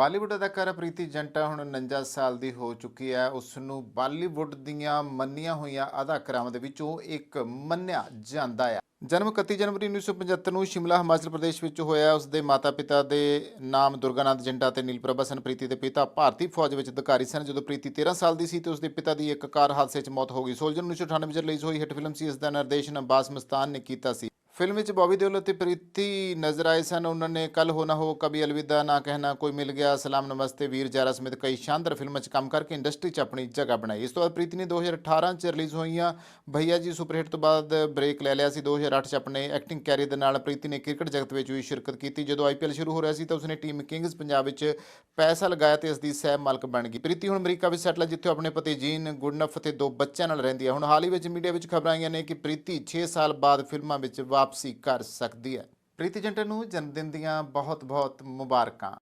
ਬਾਲੀਵੁੱਡ ਅਦਾਕਾਰ ਪ੍ਰੀਤੀ ਜੰਟਾ ਹੁਣ 49 ਸਾਲ ਦੀ ਹੋ ਚੁੱਕੀ ਹੈ। ਉਸ ਨੂੰ ਬਾਲੀਵੁੱਡ ਦੀਆਂ ਮੰਨੀਆਂ ਹੋਈਆਂ ਅਦਾਕਾਰਾਵਾਂ ਦੇ ਵਿੱਚੋਂ ਇੱਕ ਮੰਨਿਆ ਜਾਂਦਾ ਹੈ ਜਨਮ 31 ਜਨਵਰੀ 1975 ਨੂੰ ਸ਼ਿਮਲਾ, ਹਿਮਾਚਲ ਪ੍ਰਦੇਸ਼ ਵਿੱਚ ਹੋਇਆ। ਉਸ ਦੇ ਮਾਤਾ-ਪਿਤਾ ਦੇ ਨਾਮ ਦੁਰਗਾਨੰਦ ਜੰਟਾ ਤੇ ਨੀਲਪ੍ਰਭਾ ਸਨ। ਪ੍ਰੀਤੀ ਦੇ ਪਿਤਾ ਭਾਰਤੀ ਫੌਜ ਵਿੱਚ ਅਧਿਕਾਰੀ ਸਨ। ਜਦੋਂ ਪ੍ਰੀਤੀ 13 ਸਾਲ ਦੀ ਸੀ ਤੇ ਉਸ ਦੇ ਪਿਤਾ ਦੀ ਇੱਕ ਕਾਰ ਹਾਦਸੇ 'ਚ ਮੌਤ ਹੋ ਗਈ। ਸੋਲਜਰ 1998 ਵਿੱਚ ਰਿਲੀਜ਼ ਹੋਈ। ਹਿੱਟ ਫਿਲਮ ਸੀ। ਇਸ ਦਾ ਨਿਰਦੇਸ਼ਨ ਅਬਾਸ ਮਸਤਾਨ ਨੇ ਕੀਤਾ ਸੀ। ਫਿਲਮ ਵਿੱਚ ਬੌਬੀ ਦਿਓਲ ਅਤੇ ਪ੍ਰੀਤੀ ਨਜ਼ਰ ਆਏ ਸਨ। ਉਹਨਾਂ ਨੇ ਕੱਲ ਹੋ ਨਾ ਹੋ ਕभी ਅਲਵਿਦਾ, ਨਾ ਕਹਿਣਾ ਕੋਈ ਮਿਲ ਗਿਆ। ਸਲਾਮ ਨਮਸਤੇ ਵੀਰ ਜਾਰਾ ਸਮੇਤ ਕਈ ਸ਼ਾਨਦਾਰ ਫਿਲਮਾਂ 'ਚ ਕੰਮ ਕਰਕੇ ਇੰਡਸਟਰੀ 'ਚ ਆਪਣੀ ਜਗ੍ਹਾ ਬਣਾਈ। ਇਸ ਤੋਂ ਬਾਅਦ ਪ੍ਰੀਤੀ ਨੇ 2018 'ਚ ਰਿਲੀਜ਼ ਹੋਈਆਂ। ਭਈਆ ਜੀ ਸੁਪਰਹਿੱਟ ਤੋਂ ਬਾਅਦ ਬ੍ਰੇਕ ਲੈ ਲਿਆ ਸੀ। 2008 'ਚ ਆਪਣੇ ਐਕਟਿੰਗ ਕੈਰੀਅਰ ਦੇ ਨਾਲ ਪ੍ਰੀਤੀ ਨੇ ਕ੍ਰਿਕਟ ਜਗਤ ਵਿੱਚ ਵੀ ਸ਼ਿਰਕਤ ਕੀਤੀ। ਜਦੋਂ ਆਈਪੀਐਲ ਸ਼ੁਰੂ ਹੋ ਰਿਹਾ ਸੀ ਤਾਂ ਉਸਨੇ ਟੀਮ ਕਿੰਗਸ ਪੰਜਾਬ ਵਿੱਚ ਪੈਸਾ ਲਗਾਇਆ ਤੇ ਇਸ ਦੀ ਸਹਿ ਮਾਲਕ ਬਣ ਗਈ। ਪ੍ਰੀਤੀ ਹੁਣ ਅਮਰੀਕਾ ਵਿੱਚ ਸੈਟਲ ਹੈ, ਜਿੱਥੇ ਆਪਣੇ ਪਤੀ ਜੀਨ ਗੁਡਨਫ ਅਤੇ ਦੋ ਬੱਚਿਆਂ ਨਾਲ ਰਹਿੰਦੀ ਹੈ। ਹੁਣ ਹਾਲ ਹੀ ਵਿੱਚ ਮੀਡੀਆ ਵਿੱਚ ਖਬਰਾਂ ਆਈਆਂ ਨੇ ਕਿ ਪ੍ਰੀਤੀ 6 ਸਾਲ ਬਾਅਦ ਫਿਲਮਾਂ ਵਿੱਚ ਵਾਪਸੀ ਵਾਪਸੀ ਕਰ ਸਕਦੀ ਹੈ। ਪ੍ਰੀਤੀ ਜੰਟਾ ਨੂੰ ਜਨਮਦਿਨ ਦੀਆਂ ਬਹੁਤ-ਬਹੁਤ ਮੁਬਾਰਕਾਂ।